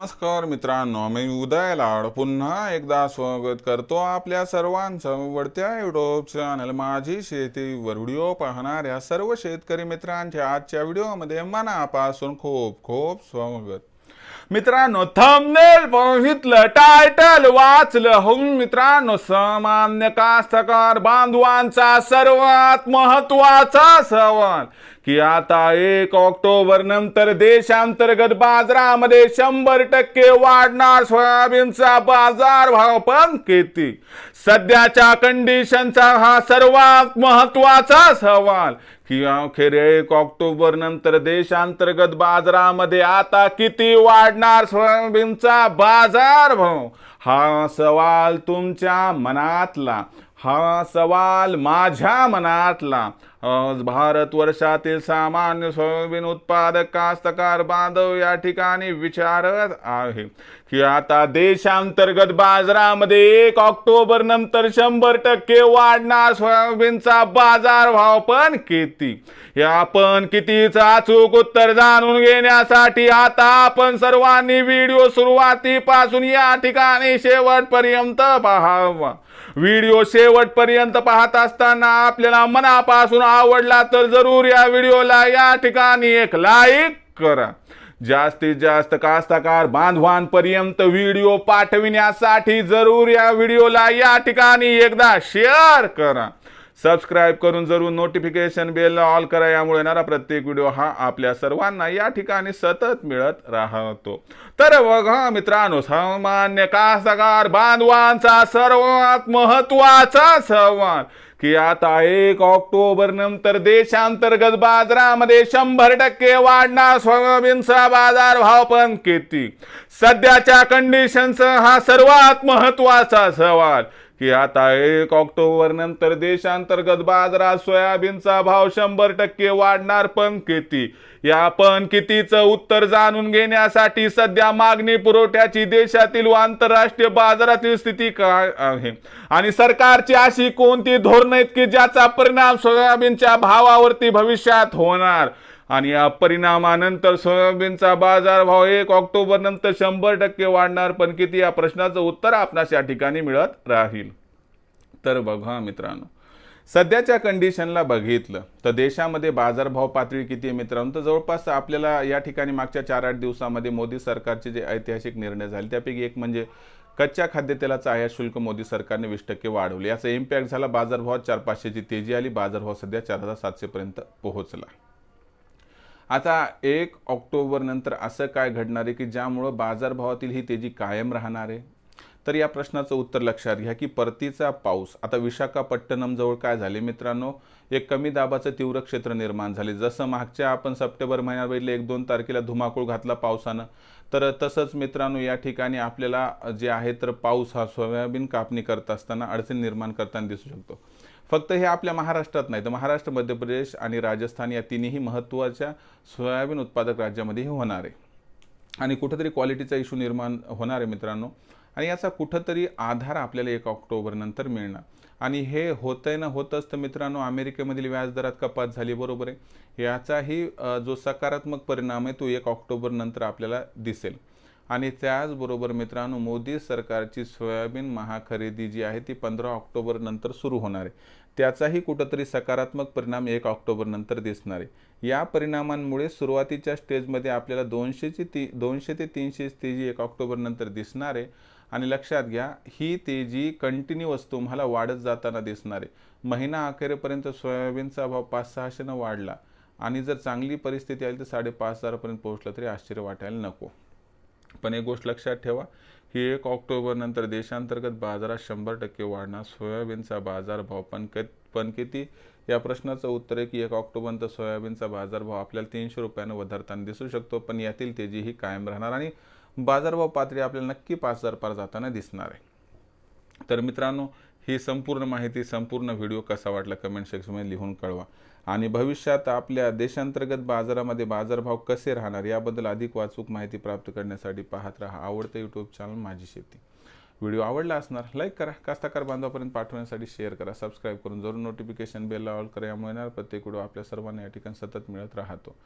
नमस्कार मित्रांनो मी उदय लाड. पुन्हा एकदा स्वागत करतो आपल्या सर्वांचं वडत्या युट्यूब चॅनल माझी शेतीवर व्हिडिओ पाहणाऱ्या सर्व शेतकरी मित्रांच्या आजच्या व्हिडिओमध्ये मनापासून खूप खूप स्वागत. मित्रांनो थंबनेल बघितलं टायटल वाचलं. हो मित्रांनो सामान्य कास्तकार बांधवांचा सर्वात महत्त्वाचा सवाल. की आता एक ऑक्टोबर नंतर देशांतर्गत बाजारामध्ये शंभर टक्के वाढणार सोयाबीनचा बाजार भाव. पण किती? सध्याच्या कंडिशनचा हा सर्वात महत्त्वाचा सवाल. की अखेर एक ऑक्टोबर नंतर देशांतर्गत बाजारामध्ये आता किती वाढणार सोयाबीनचा बाजार भाव? हा सवाल तुमच्या मनातला. हा सवाल माझ्या मनातला. भारत भारतवर्षातील सामान्य सोयाबीन उत्पादक कास्तकार बांधव या ठिकाणी विचारत आहे की आता देशांतर्गत बाजारामध्ये एक ऑक्टोबर नंतर शंभर टक्के वाढणार सोयाबीनचा बाजार भाव पण किती? हे आपण कितीचा अचूक उत्तर जाणून घेण्यासाठी आता आपण सर्वांनी व्हिडिओ सुरुवातीपासून या ठिकाणी शेवटपर्यंत पाहावा. व्हिडिओ शेवटपर्यंत पाहत असताना आपल्याला मनापासून आवडला तर जरूर या व्हिडिओला या ठिकाणी एक लाईक करा. जास्तीत जास्त कास्तकार बांधवांपर्यंत व्हिडिओ पाठविण्यासाठी जरूर या व्हिडिओला या ठिकाणी एकदा शेअर करा. सबस्क्राईब करून जरूर नोटिफिकेशन बेल ऑल करा. यामुळे येणारा प्रत्येक व्हिडिओ हा आपल्या सर्वांना या ठिकाणी सतत मिळत राहतो. तर बघा मित्रांनो सामान्य कास्तकार बांधवांचा सर्वात महत्त्वाचा संवाद की आता एक ऑक्टोबर नंतर देशांतर्गत बाजारामध्ये शंभर टक्के वाढणार सोयाबीनचा बाजार भाव पण किती? सध्याच्या कंडिशनचा हा सर्वात महत्त्वाचा सवाल की आता एक ऑक्टोबर नंतर देशांतर्गत बाजारात सोयाबीनचा भाव शंभर टक्के वाढणार पण किती? या पण कितीचं उत्तर जाणून घेण्यासाठी सध्या मागणी पुरवठ्याची देशातील व आंतरराष्ट्रीय बाजारातील स्थिती काय आहे? आणि सरकारची अशी कोणती धोरणं आहेत की ज्याचा परिणाम सोयाबीनच्या भावावरती भविष्यात होणार? आणि या परिणामानंतर सोयाबीनचा बाजारभाव एक ऑक्टोबरनंतर शंभर टक्के वाढणार. पण किती? या प्रश्नाचं उत्तर आपणास या ठिकाणी मिळत राहील. तर बघा मित्रांनो सध्याच्या कंडिशनला बघितलं तर देशामध्ये बाजारभाव पातळी किती आहे मित्रांनो? तर जवळपास आपल्याला या ठिकाणी मागच्या चार आठ दिवसामध्ये मोदी सरकारचे जे ऐतिहासिक निर्णय झाले त्यापैकी एक म्हणजे कच्च्या खाद्यतेलाचं आयात शुल्क मोदी सरकारने वीस टक्के वाढवले. याचा इम्पॅक्ट झाला बाजारभावात चार पाचशेची तेजी आली. बाजारभाव सध्या चार हजार सातशेपर्यंत पोहोचला. आता एक ऑक्टोबर नंतर असं काय घडणार आहे की ज्यामुळं बाजारभावातील ही तेजी कायम राहणार आहे? तर या प्रश्नाचं उत्तर लक्षात घ्या की परतीचा पाऊस आता विशाखापट्टणम जवळ काय झाले मित्रांनो? एक कमी दाबाचं तीव्र क्षेत्र निर्माण झाले. जसं मागच्या आपण सप्टेंबर महिन्यात बघितलं एक दोन तारखेला धुमाकूळ घातला पावसानं. तर तसंच मित्रांनो या ठिकाणी आपल्याला जे आहे तर पाऊस हा सोयाबीन कापणी करत असताना अडचण निर्माण करताना दिसू शकतो. फक्त हे आपल्या महाराष्ट्रात नाही तर महाराष्ट्र मध्य प्रदेश आणि राजस्थान या तिन्ही महत्त्वाच्या सोयाबीन उत्पादक राज्यामध्ये हे होणार आहे. आणि कुठंतरी क्वालिटीचा इश्यू निर्माण होणार आहे मित्रांनो. आणि याचा कुठंतरी आधार आपल्याला एक ऑक्टोबरनंतर मिळणार. आणि हे होतंय ना होत तर मित्रांनो अमेरिकेमधील व्याजदरात कपात झाली बरोबर आहे. याचाही जो सकारात्मक परिणाम आहे तो एक ऑक्टोबरनंतर आपल्याला दिसेल. आणि त्याचबरोबर मित्रांनो मोदी सरकारची सोयाबीन महाखरेदी जी आहे ती पंधरा ऑक्टोबर नंतर सुरू होणार आहे. त्याचाही कुठंतरी सकारात्मक परिणाम एक ऑक्टोबर नंतर दिसणार आहे. या परिणामांमुळे सुरुवातीच्या स्टेजमध्ये आपल्याला दोनशेची ती दोनशे ते तीनशे तेजी एक ऑक्टोबर नंतर दिसणार आहे. आणि लक्षात घ्या ही तेजी कंटिन्युअस तुम्हाला वाढत जाताना दिसणार आहे. महिना अखेरपर्यंत सोयाबीनचा भाव पाच सहाशेनं वाढला. आणि जर चांगली परिस्थिती आली तर साडेपाच हजारापर्यंत पोहोचला तरी आश्चर्य वाटायला नको. पण एक गोष्ट लक्षात ठेवा की एक ऑक्टोबरनंतर देशांतर्गत बाजारात शंभर टक्के वाढणार. सोयाबीनचा बाजारभाव पण क पण किती? या प्रश्नाचं उत्तर आहे की एक ऑक्टोबरनंतर सोयाबीनचा बाजारभाव आपल्याला तीनशे रुपयानं वधारताना दिसू शकतो पण यातील तेजी ही कायम राहणार आणि बाजारभाव पातळी आपल्याला नक्की पाच हजार पार जाताना दिसणार आहे. तर मित्रांनो ही संपूर्ण माहिती संपूर्ण व्हिडिओ कसा वाटला कमेंट सेक्शनमध्ये लिहून कळवा. आणि भविष्यात आपल्या देशांतर्गत बाजारामध्ये बाजारभाव कसे राहणार याबद्दल अधिक वाचूक माहिती प्राप्त करण्यासाठी पाहत राहा आवडतं यूट्यूब चॅनल माझी शेती. व्हिडिओ आवडला असणार लाईक करा. कास्ताकार बांधवापर्यंत पाठवण्यासाठी शेअर करा. सबस्क्राईब करून जरूर नोटिफिकेशन बेल ऑल करा. यामुळे येणार प्रत्येक व्हिडिओ आपल्या सर्वांना या ठिकाणी सतत मिळत राहतो.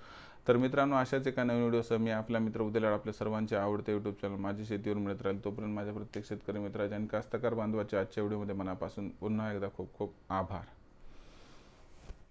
तर मित्रांनो अशाच एका नवीन व्हिडिओसह मी आपला मित्र उद्याला आपल्या सर्वांचे आवडते यूट्यूब चॅनल माझी शेतीवर मिळत राहील. तोपर्यंत माझ्या प्रत्येक शेतकरी मित्राच्या आणि कास्तकार बांधवाच्या आजच्या व्हिडिओमध्ये मनापासून पुन्हा एकदा खूप खूप आभार.